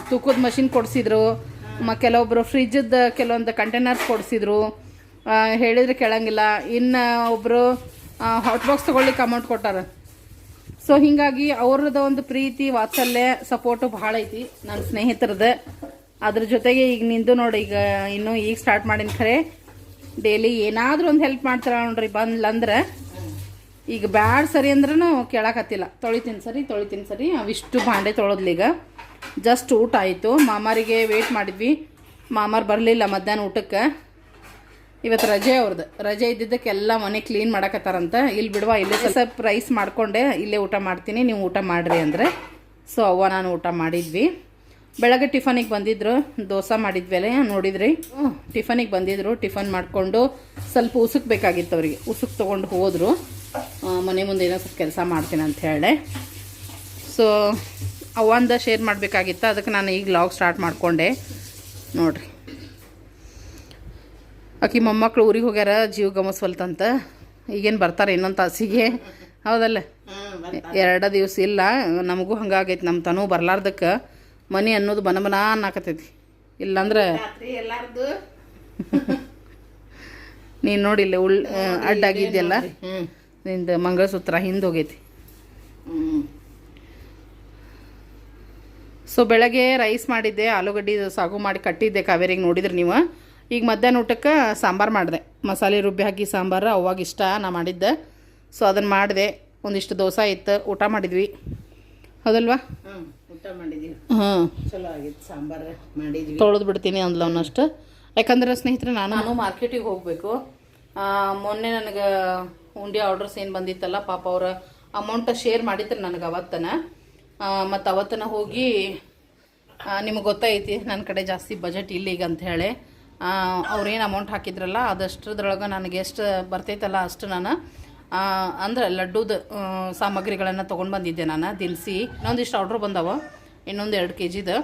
ತೂಕದ ಮಷಿನ್ ಕೊಡಿಸಿದ್ರು, ಮ ಕೆಲವೊಬ್ರು ಫ್ರಿಜ್ಜದ ಕೆಲವೊಂದು ಕಂಟೈನರ್ಸ್ ಕೊಡಿಸಿದ್ರು. ಹೇಳಿದ್ರೆ ಕೇಳಂಗಿಲ್ಲ. ಇನ್ನು ಒಬ್ಬರು ಹಾಟ್ ಬಾಕ್ಸ್ ತೊಗೊಳ್ಲಿಕ್ಕೆ ಅಮೌಂಟ್ ಕೊಟ್ಟಾರ. ಸೊ ಹಿಂಗಾಗಿ ಅವ್ರದ್ದು ಒಂದು ಪ್ರೀತಿ, ವಾತ್ಸಲ್ಯ ಸಪೋರ್ಟು ಭಾಳ ಐತಿ ನನ್ನ ಸ್ನೇಹಿತರದ್ದು ಅದ್ರ ಜೊತೆಗೆ ಈಗ ನಿಂದು ನೋಡಿ, ಈಗ ಇನ್ನೂ ಈಗ ಸ್ಟಾರ್ಟ್ ಮಾಡಿನ ಖರೆ. ಡೈಲಿ ಏನಾದರೂ ಒಂದು ಹೆಲ್ಪ್ ಮಾಡ್ತಾರ ನೋಡ್ರಿ ಬಂದ್ಲಂದ್ರೆ. ಈಗ ಬ್ಯಾಡ್ ಸರಿ ಅಂದ್ರೂ ಕೇಳಾಕತ್ತಿಲ್ಲ. ತೊಳಿತೀನಿ ಸರಿ ತೊಳಿತೀನಿ ಸರಿ, ಅವಿಷ್ಟು ಭಾಂಡೆ ಈಗ. ಜಸ್ಟ್ ಊಟ ಆಯಿತು. ಮಾಮಾರಿಗೆ ವೇಟ್ ಮಾಡಿದ್ವಿ. ಮಾಮಾರು ಬರಲಿಲ್ಲ ಮಧ್ಯಾಹ್ನ ಊಟಕ್ಕೆ. ಇವತ್ತು ರಜೆ ಅವ್ರದ್ದು ರಜೆ ಇದ್ದಿದ್ದಕ್ಕೆಲ್ಲ ಮನೆ ಕ್ಲೀನ್ ಮಾಡಕತ್ತಾರಂತ. ಇಲ್ಲಿ ಬಿಡುವ, ಇಲ್ಲೇ ಸ್ವಲ್ಪ ರೈಸ್ ಮಾಡ್ಕೊಂಡೆ. ಇಲ್ಲೇ ಊಟ ಮಾಡ್ತೀನಿ, ನೀವು ಊಟ ಮಾಡಿರಿ ಅಂದರೆ. ಸೊ ಅವ್ವ, ನಾನು ಊಟ ಮಾಡಿದ್ವಿ. ಬೆಳಗ್ಗೆ ಟಿಫನಿಗೆ ಬಂದಿದ್ರು. ದೋಸೆ ಮಾಡಿದ್ವಲ್ಲ ನೋಡಿದ್ರಿ? ಟಿಫನಿಗೆ ಬಂದಿದ್ರು. ಟಿಫನ್ ಮಾಡಿಕೊಂಡು ಸ್ವಲ್ಪ ಉಸುಕ್ ಬೇಕಾಗಿತ್ತು ಅವರಿಗೆ. ಉಸುಕ್ ತೊಗೊಂಡು ಹೋದರು. ಮನೆ ಮುಂದೆ ಏನೋ ಸ್ವಲ್ಪ ಕೆಲಸ ಮಾಡ್ತೀನಿ ಅಂತ ಹೇಳಿ. ಸೊ ಅವಂದ ಶೇರ್ ಮಾಡಬೇಕಾಗಿತ್ತು ಅದಕ್ಕೆ ನಾನು ಈಗ ಲಾಗ್ ಸ್ಟಾರ್ಟ್ ಮಾಡಿಕೊಂಡೆ. ನೋಡ್ರಿ. ಆಕಿ ಮೊಮ್ಮಕ್ಳು ಊರಿಗೆ ಹೋಗ್ಯಾರ ಜೀವ ಗಮಸ್ವಲ್ತಂತ ಈಗೇನು ಬರ್ತಾರೆ ಇನ್ನೊಂದು ತಾಸಿಗೆ. ಹೌದಲ್ಲ? ಎರಡು ದಿವಸ ಇಲ್ಲ ನಮಗೂ ಹಂಗಾಗೈತಿ ನಮ್ಮ ತನೂ ಬರ್ಲಾರ್ದಕ್ಕೆ. ಮನೆ ಅನ್ನೋದು ಬನ ಬನ ಅನ್ನಕತ್ತೈತಿ. ಇಲ್ಲಾಂದ್ರೆ ನೀನು ನೋಡಿಲ್ಲ ಉಳ್ ಅಡ್ಡಾಗಿದ್ದೆಲ್ಲ
ಹ್ಮ್.
ನಿಂದು ಮಂಗಳಸೂತ್ರ ಹಿಂದೆ ಹೋಗೈತಿ ಸೊ ಬೆಳಗ್ಗೆ ರೈಸ್ ಮಾಡಿದ್ದೆ ಆಲೂಗಡ್ಡೆ ಸಾಗು ಮಾಡಿ ಕಟ್ಟಿದ್ದೆ ಕಾವೇರಿಗೆ ನೋಡಿದ್ರಿ ನೀವು. ಈಗ ಮಧ್ಯಾಹ್ನ ಊಟಕ್ಕೆ ಸಾಂಬಾರು ಮಾಡಿದೆ. ಮಸಾಲೆ ರುಬ್ಬಿ ಹಾಕಿ ಸಾಂಬಾರು ಅವಾಗ ಇಷ್ಟ ನಾ ಮಾಡಿದ್ದೆ. ಸೊ ಅದನ್ನು ಮಾಡಿದೆ. ಒಂದಿಷ್ಟು ದೋಸೆ ಇತ್ತು ಊಟ ಮಾಡಿದ್ವಿ. ಹೌದಲ್ವಾ?
ಊಟ ಮಾಡಿದೀವಿ
ಹಾಂ.
ಚಲೋ ಆಗಿತ್ತು ಸಾಂಬಾರ್ ಮಾಡಿದ್ವಿ.
ತೊಳೆದು ಬಿಡ್ತೀನಿ ಅಂದ್ಲವನಷ್ಟು ಯಾಕಂದ್ರೆ ಸ್ನೇಹಿತರೆ ನಾನು ನಾನು ಮಾರ್ಕೆಟಿಗೆ ಹೋಗಬೇಕು. ಮೊನ್ನೆ ನನಗೆ ಉಂಡಿ ಆರ್ಡರ್ಸ್ ಏನು ಬಂದಿತ್ತಲ್ಲ, ಪಾಪ ಅವರ ಅಮೌಂಟ್ ಶೇರ್ ಮಾಡಿದ್ರು ನನಗೆ ಅವತ್ತನ. ಮತ್ತು ಅವತ್ತನ ಹೋಗಿ ನಿಮಗೆ ಗೊತ್ತೈತಿ ನನ್ನ ಕಡೆ ಜಾಸ್ತಿ ಬಜೆಟ್ ಇಲ್ಲ ಈಗ ಅಂತ ಹೇಳಿ. ಅವ್ರೇನು ಅಮೌಂಟ್ ಹಾಕಿದ್ರಲ್ಲ, ಅದಷ್ಟ್ರದ್ರೊಳಗೆ ನನಗೆ ಎಷ್ಟು ಬರ್ತೈತಲ್ಲ ಅಷ್ಟು ನಾನು ಅಂದ್ರೆ ಲಡ್ಡುದ ಸಾಮಗ್ರಿಗಳನ್ನು ತೊಗೊಂಡು ಬಂದಿದ್ದೆ ನಾನು, ದಿನಸಿ. ಇನ್ನೊಂದಿಷ್ಟು ಆರ್ಡ್ರ್ ಬಂದವ, ಇನ್ನೊಂದು ಎರಡು ಕೆ ಜಿದು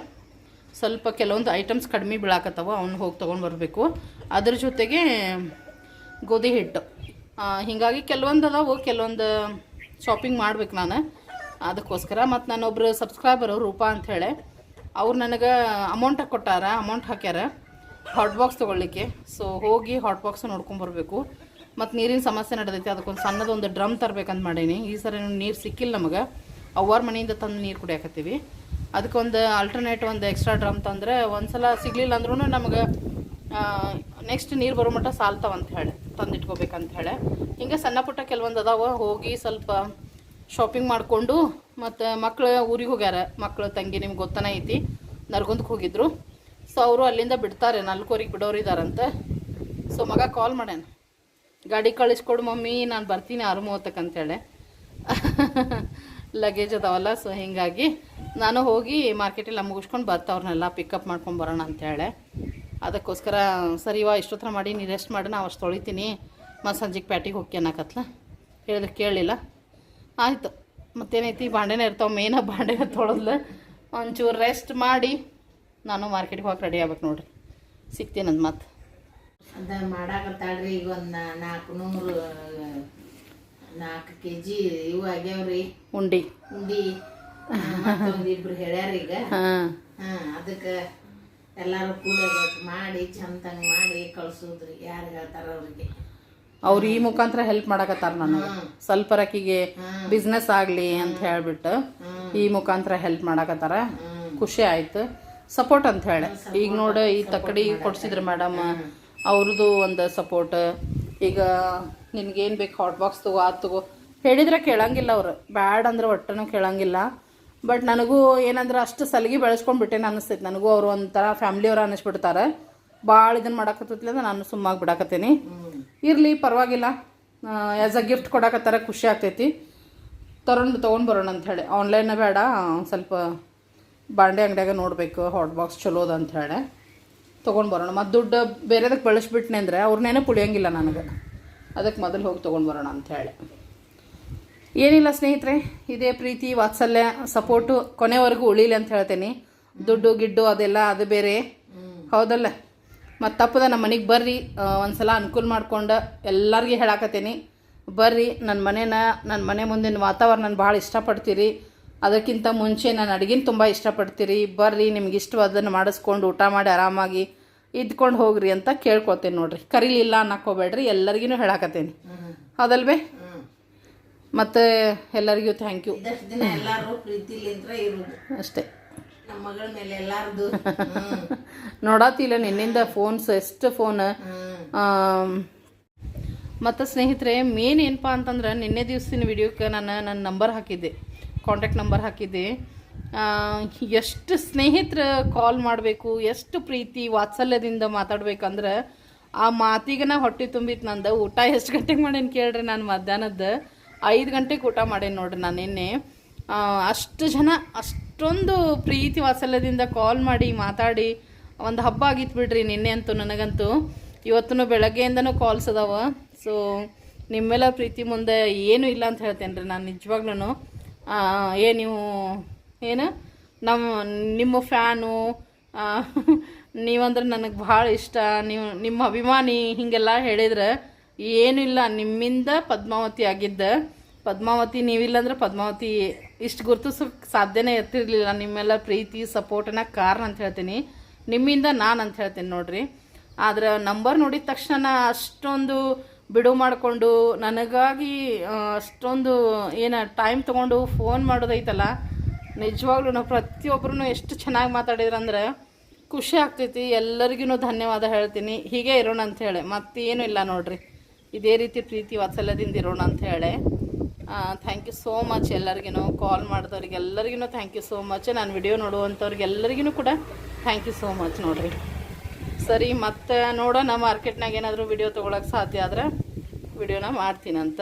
ಸ್ವಲ್ಪ ಕೆಲವೊಂದು ಐಟಮ್ಸ್ ಕಡಿಮೆ ಬೀಳಾಕತ್ತವ, ಅವ್ನು ಹೋಗಿ ತೊಗೊಂಡು ಬರಬೇಕು. ಅದ್ರ ಜೊತೆಗೆ ಗೋಧಿ ಹಿಟ್ಟು. ಹೀಗಾಗಿ ಕೆಲವೊಂದು ಅದಾವು, ಕೆಲವೊಂದು ಶಾಪಿಂಗ್ ಮಾಡ್ಬೇಕು ನಾನು. ಅದಕ್ಕೋಸ್ಕರ ಮತ್ತು ನಾನೊಬ್ರು ಸಬ್ಸ್ಕ್ರೈಬರು ರೂಪಾ ಅಂಥೇಳಿ ಅವ್ರು ನನಗೆ ಅಮೌಂಟ್ ಕೊಟ್ಟಾರ ಅಮೌಂಟ್ ಹಾಕ್ಯಾರ ಹಾಟ್ ಬಾಕ್ಸ್ ತೊಗೊಳ್ಲಿಕ್ಕೆ ಸೊ ಹೋಗಿ ಹಾಟ್ ಬಾಕ್ಸ್ ನೋಡ್ಕೊಂಬರ್ಬೇಕು ಮತ್ತು ನೀರಿನ ಸಮಸ್ಯೆ ನಡೆದೈತಿ, ಅದಕ್ಕೊಂದು ಸಣ್ಣದೊಂದು ಡ್ರಮ್ ತರಬೇಕಂತ ಮಾಡೀನಿ. ಈ ಸರಿ ನೀರು ಸಿಕ್ಕಿಲ್ಲ ನಮಗೆ. ಅವ್ವಾರ ಮನೆಯಿಂದ ತಂದು ನೀರು ಕುಡಿಯಾಕತ್ತೀವಿ. ಅದಕ್ಕೊಂದು ಆಲ್ಟರ್ನೇಟ್ ಒಂದು ಎಕ್ಸ್ಟ್ರಾ ಡ್ರಮ್ ತಂದರೆ ಒಂದು ಸಲ ಸಿಗಲಿಲ್ಲ ಅಂದ್ರೂ ನಮಗೆ ನೆಕ್ಸ್ಟ್ ನೀರು ಬರೋ ಮಟ್ಟ ಸಾಲ್ತಾವಂತ ಹೇಳಿ, ತಂದಿಟ್ಕೋಬೇಕಂತ ಹೇಳಿ. ಹಿಂಗೆ ಸಣ್ಣ ಪುಟ್ಟ ಕೆಲವೊಂದು ಅದಾವ, ಹೋಗಿ ಸ್ವಲ್ಪ ಶಾಪಿಂಗ್ ಮಾಡಿಕೊಂಡು ಮತ್ತು ಮಕ್ಕಳು ಊರಿಗೆ ಹೋಗ್ಯಾರ, ಮಕ್ಳು ತಂಗಿ ನಿಮ್ಗೆ ಗೊತ್ತನೇ ಐತಿ ನರ್ಗುಂದಕ್ಕೆ ಹೋಗಿದ್ರು. ಸೊ ಅವರು ಅಲ್ಲಿಂದ ಬಿಡ್ತಾರೆ ನಾಲ್ಕೂರಿಗೆ ಬಿಡೋರು ಇದ್ದಾರಂತೆ ಸೊ ಮಗ ಕಾಲ್ ಮಾಡ್ಯಾನ, ಗಾಡಿ ಕಳಿಸ್ಕೊಡು ಮಮ್ಮಿ, ನಾನು ಬರ್ತೀನಿ ಆರು ಮೂವತ್ತಕ್ಕೆ ಅಂತೇಳಿ ಲಗೇಜ್ ಅದಾವಲ್ಲ ಸೊ ಹೀಗಾಗಿ ನಾನು ಹೋಗಿ ಮಾರ್ಕೆಟಲ್ಲಿ ಮುಗಿಸ್ಕೊಂಡು ಬರ್ತಾವ್ರನ್ನೆಲ್ಲ ಪಿಕಪ್ ಮಾಡ್ಕೊಂಡು ಬರೋಣ ಅಂತೇಳಿ ಅದಕ್ಕೋಸ್ಕರ ಸರಿವಾ ಇಷ್ಟೊತ್ತರ ಮಾಡಿ ನೀ ರೆಸ್ಟ್ ಮಾಡಿ ನಾವು ಅಷ್ಟು ತೊಳಿತೀನಿ. ಮತ್ತು ಸಂಜೆಗೆ ಪ್ಯಾಟಿಗೆ ಹೋಗಿ ಅನ್ನಕತ್ಲ? ಹೇಳಿದ್ರೆ ಕೇಳಲಿಲ್ಲ. ಆಯಿತು. ಮತ್ತೇನೈತಿ? ಬಾಂಡೆನೇ ಇರ್ತಾವೆ ಮೇನ ಬಾಂಡೆನ ತೊಳೆದ್ಲ. ಒಂಚೂರು ರೆಸ್ಟ್ ಮಾಡಿ ನಾನು ಮಾರ್ಕೆಟ್ಗೆ ಹೋಗಿ ರೆಡಿ ಆಗ್ಬೇಕು ನೋಡ್ರಿ. ಸಿಗ್ತೀನಂತ ಮತ್ತೆ
ಅದ ಮಾಡಾಕತ್ತಾಳ್ರಿ ಈಗ ಒಂದು ನಾಲ್ಕು ನೂರು ನಾಲ್ಕು ಕೆ ಜಿ ಇವು ಆಗ್ಯಾವ್ರಿ.
ಉಂಡಿ.
ಉಂಡಿ. ಒಂದಿಬ್ರು ಹೇಳ್ಯಾರ ಈಗ.
ಹಾಂ.
ಹಾ ಅದಕ್ಕೆ ಎಲ್ಲಾರು ಕೂಡ ಮಾಡಿ ಚಂದ ಮಾಡಿ ಕಳ್ಸೋದ್ರಿ. ಯಾರು ಹೇಳ್ತಾರ ಅವ್ರಿಗೆ.
ಅವ್ರು ಈ ಮುಖಾಂತರ ಹೆಲ್ಪ್ ಮಾಡಕತ್ತಾರ ನನಗೆ. ಸ್ವಲ್ಪ ರಕ್ಕಿಗೆ ಬಿಸ್ನೆಸ್ ಆಗಲಿ ಅಂತ ಹೇಳ್ಬಿಟ್ಟು ಈ ಮುಖಾಂತರ ಹೆಲ್ಪ್ ಮಾಡಕತ್ತಾರ. ಖುಷಿ ಆಯ್ತು. ಸಪೋರ್ಟ್ ಅಂತ ಹೇಳಿ. ಈಗ ನೋಡಿ ಈ ತಕ್ಕಡಿ ಕೊಡ್ಸಿದ್ರು ಮೇಡಮ್ ಅವ್ರದ್ದು ಒಂದು ಸಪೋರ್ಟ್ ಈಗ ನಿನ್ಗೇನು ಬೇಕು ಹಾಟ್ ಬಾಕ್ಸ್ ತಗೋ ಅದು ತಗೋ. ಹೇಳಿದ್ರೆ ಕೇಳಂಗಿಲ್ಲ ಅವ್ರು. ಬ್ಯಾಡ್ ಅಂದ್ರೆ ಒಟ್ಟನು ಕೇಳಂಗಿಲ್ಲ. ಬಟ್ ನನಗೂ ಏನಂದ್ರೆ ಅಷ್ಟು ಸಲಿಗೆ ಬೆಳೆಸ್ಕೊಂಡ್ಬಿಟ್ಟೇನೆ ಅನಿಸ್ತೈತೆ. ನನಗೂ ಅವರು ಒಂಥರ ಫ್ಯಾಮ್ಲಿಯವ್ರು ಅನ್ನಿಸ್ಬಿಡ್ತಾರೆ ಭಾಳ ಇದನ್ನು ಅಂದ್ರೆ ನಾನು ಸುಮ್ಮಾಗಿ ಬಿಡಾಕತ್ತೀನಿ. ಇರಲಿ ಪರವಾಗಿಲ್ಲ. ಆ್ಯಸ್ ಅ ಗಿಫ್ಟ್ ಕೊಡಕತ್ತಾರ ಖುಷಿ ಆಗ್ತೈತಿ. ತಗೊಂಡು ತೊಗೊಂಡು ಬರೋಣ ಅಂತ ಹೇಳಿ. ಆನ್ಲೈನ್ ಬೇಡ ಸ್ವಲ್ಪ ಬಾಂಡೆ ಅಂಗಡಿಯಾಗ ನೋಡಬೇಕು ಹಾಟ್ ಬಾಕ್ಸ್ ಚಲೋದ ಅಂತ ಹೇಳಿ. ತೊಗೊಂಡು ಬರೋಣ. ಮತ್ತು ದುಡ್ಡು ಬೇರೆದಕ್ಕೆ ಬಳಸ್ಬಿಟ್ನೆ ಅಂದರೆ ಅವ್ರನ್ನೇನೂ ಪುಳಿಯೋಂಗಿಲ್ಲ ನನಗೆ. ಅದಕ್ಕೆ ಮೊದಲು ಹೋಗಿ ತೊಗೊಂಡು ಬರೋಣ ಅಂತ ಹೇಳಿ. ಏನಿಲ್ಲ ಸ್ನೇಹಿತರೆ ಇದೇ ಪ್ರೀತಿ ವಾತ್ಸಲ್ಯ ಸಪೋರ್ಟು ಕೊನೆವರೆಗೂ ಉಳಿಲಿ ಅಂತ ಹೇಳ್ತೀನಿ. ದುಡ್ಡು ಗಿಡ್ಡು ಅದೆಲ್ಲ ಅದು ಬೇರೆ. ಹೌದಲ್ಲ? ಮತ್ತು ತಪ್ಪದ ನಮ್ಮ ಮನೆಗೆ ಬರ್ರಿ. ಒಂದು ಒಂದ್ಸಲ ಅನುಕೂಲ ಮಾಡ್ಕೊಂಡು ಎಲ್ಲರಿಗೆ ಹೇಳಾಕತ್ತೀನಿ. ಬರ್ರಿ ನನ್ನ ಮನೇನ ನನ್ನ ಮನೆ ಮುಂದಿನ ವಾತಾವರಣ ನಾನು ಭಾಳ ಇಷ್ಟಪಡ್ತೀರಿ. ಅದಕ್ಕಿಂತ ಮುಂಚೆ ನಾನು ಅಡುಗೆನ ತುಂಬ ಇಷ್ಟಪಡ್ತೀರಿ. ಬರ್ರಿ ನಿಮ್ಗೆ ಇಷ್ಟವಾದನ್ನು ಮಾಡಿಸ್ಕೊಂಡು ಊಟ ಮಾಡಿ ಆರಾಮಾಗಿ ಇದ್ಕೊಂಡು ಹೋಗ್ರಿ ಅಂತ ಕೇಳ್ಕೊತೇನೆ ನೋಡ್ರಿ. ಕರೀಲಿಲ್ಲ ಅನ್ನಕೋಬೇಡ್ರಿ ಎಲ್ಲರಿಗೂ ಹೇಳಾಕತ್ತೇನೆ. ಹೌದಲ್ವೇ? ಮತ್ತು ಎಲ್ಲರಿಗೂ ಥ್ಯಾಂಕ್ ಯು
ಇದಷ್ಟು ದಿನ ಎಲ್ಲಾರು ಪ್ರೀತಿಲಿಂತ್ರ ಇರುದು.
ಅಷ್ಟೇ.
ನಮ್ಮ ಮಗಳ ಮೇಲೆ ಎಲ್ಲಾರ್ದು. ಹ್ಮ್.
ನೋಡತ್ತಿಲ್ಲ ನಿನ್ನಿಂದ ಫೋನ್ಸ್ ಎಷ್ಟು ಫೋನ್ ಮತ್ತು ಸ್ನೇಹಿತರೆ ಮೇನ್ ಏನಪ್ಪ ಅಂತಂದ್ರೆ ನಿನ್ನೆ ದಿವಸದ ವಿಡಿಯೋಕ್ಕೆ ನಾನು ನನ್ನ ನಂಬರ್ ಹಾಕಿದ್ದೆ. ಕಾಂಟ್ಯಾಕ್ಟ್ ನಂಬರ್ ಹಾಕಿದ್ದೆ. ಎಷ್ಟು ಸ್ನೇಹಿತರ ಕಾಲ್ ಮಾಡಬೇಕು ಎಷ್ಟು ಪ್ರೀತಿ ವಾತ್ಸಲ್ಯದಿಂದ ಮಾತಾಡ್ಬೇಕಂದ್ರೆ ಆ ಮಾತಿಗೆ ನಾ ಹೊಟ್ಟೆ ತುಂಬಿತ್ತು ನಂದು. ಊಟ ಎಷ್ಟು ಗಂಟೆಗೆ ಮಾಡೇನು ಕೇಳ್ರಿ ನಾನು ಮಧ್ಯಾಹ್ನದ ಐದು ಗಂಟೆಗೆ ಊಟ ಮಾಡೇನಿ ನೋಡ್ರಿ ನಾನು ನಿನ್ನೆ. ಅಷ್ಟು ಜನ ಅಷ್ಟೊಂದು ಪ್ರೀತಿ ವಾತ್ಸಲ್ಯದಿಂದ ಕಾಲ್ ಮಾಡಿ, ಮಾತಾಡಿ, ಒಂದು ಹಬ್ಬ ಆಗಿತ್ತು ಬಿಡ್ರಿ ನಿನ್ನೆ ಅಂತೂ ನನಗಂತೂ. ಇವತ್ತು ಬೆಳಗ್ಗೆಯಿಂದನೂ ಕಾಲ್ಸ್ ಅದಾವ. ಸೊ ನಿಮ್ಮೆಲ್ಲ ಪ್ರೀತಿ ಮುಂದೆ ಏನೂ ಇಲ್ಲ ಅಂತ ಹೇಳ್ತೇನೆ ರೀ ನಾನು ನಿಜವಾಗ್ಲೂ ಏ, ನೀವು, ಏನು? ನಮ್ಮ ನಿಮ್ಮ ಫ್ಯಾನು ನೀವಂದ್ರೆ ನನಗೆ ಭಾಳ ಇಷ್ಟ. ನೀವು, ನಿಮ್ಮ ಅಭಿಮಾನಿ ಹೀಗೆಲ್ಲ ಹೇಳಿದ್ರೆ, ಏನೂ ಇಲ್ಲ, ನಿಮ್ಮಿಂದ ಪದ್ಮಾವತಿ ಆಗಿದ್ದ ಪದ್ಮಾವತಿ ನೀವಿಲ್ಲ ಪದ್ಮಾವತಿ, ಇಷ್ಟು ಗುರುತಿಸೋಕೆ ಸಾಧ್ಯನೇ ಇರ್ತಿರ್ಲಿಲ್ಲ. ನಿಮ್ಮೆಲ್ಲ ಪ್ರೀತಿ ಸಪೋರ್ಟನ ಕಾರಣ ಅಂತ ಹೇಳ್ತೀನಿ. ನಿಮ್ಮಿಂದ ನಾನು ಅಂತ ಹೇಳ್ತೀನಿ ನೋಡ್ರಿ. ಆದ್ರೆ ನಂಬರ್ ನೋಡಿದ ತಕ್ಷಣ ಅಷ್ಟೊಂದು ಬಿಡು ಮಾಡಿಕೊಂಡು, ನನಗಾಗಿ ಅಷ್ಟೊಂದು, ಏನು ಟೈಮ್ ತೊಗೊಂಡು ಫೋನ್ ಮಾಡೋದೈತಲ್ಲ. ನಿಜವಾಗ್ಲೂ ನಾವು ಪ್ರತಿಯೊಬ್ಬರೂ ಎಷ್ಟು ಚೆನ್ನಾಗಿ ಮಾತಾಡಿದ್ರಂದ್ರೆ ಖುಷಿ ಆಗ್ತೈತಿ. ಎಲ್ಲರಿಗೂ ಧನ್ಯವಾದ ಹೇಳ್ತೀನಿ. ಹೀಗೆ ಇರೋಣ ಅಂತ ಹೇಳಿ. ಮತ್ತೇನು ಇಲ್ಲ ನೋಡ್ರಿ. ಇದೇ ರೀತಿ ಪ್ರೀತಿ ವಾತ್ಸಲ್ಯದಿಂದ ಇರೋಣ ಅಂತ ಹೇಳಿ. ಥ್ಯಾಂಕ್ ಯು ಸೋ ಮಚ್ ಎಲ್ಲರಿಗೂ ಕಾಲ್ ಮಾಡಿದವ್ರಿಗೆಲ್ಲರಿಗೂ ಥ್ಯಾಂಕ್ ಯು ಸೋ ಮಚ್ ನಾನು ವಿಡಿಯೋ ನೋಡುವಂಥವ್ರಿಗೆಲ್ಲರಿಗೂ ಕೂಡ ಥ್ಯಾಂಕ್ ಯು ಸೋ ಮಚ್ ನೋಡಿರಿ. ಸರಿ, ಮತ್ತೆ ನೋಡೋಣ ಮಾರ್ಕೆಟ್ನಾಗ ಏನಾದರೂ ವಿಡಿಯೋ ತೊಗೊಳಕ್ಕೆ ಸಾಧ್ಯ ಆದ್ರೆ ವಿಡಿಯೋನ ಮಾಡ್ತೀನಂತ.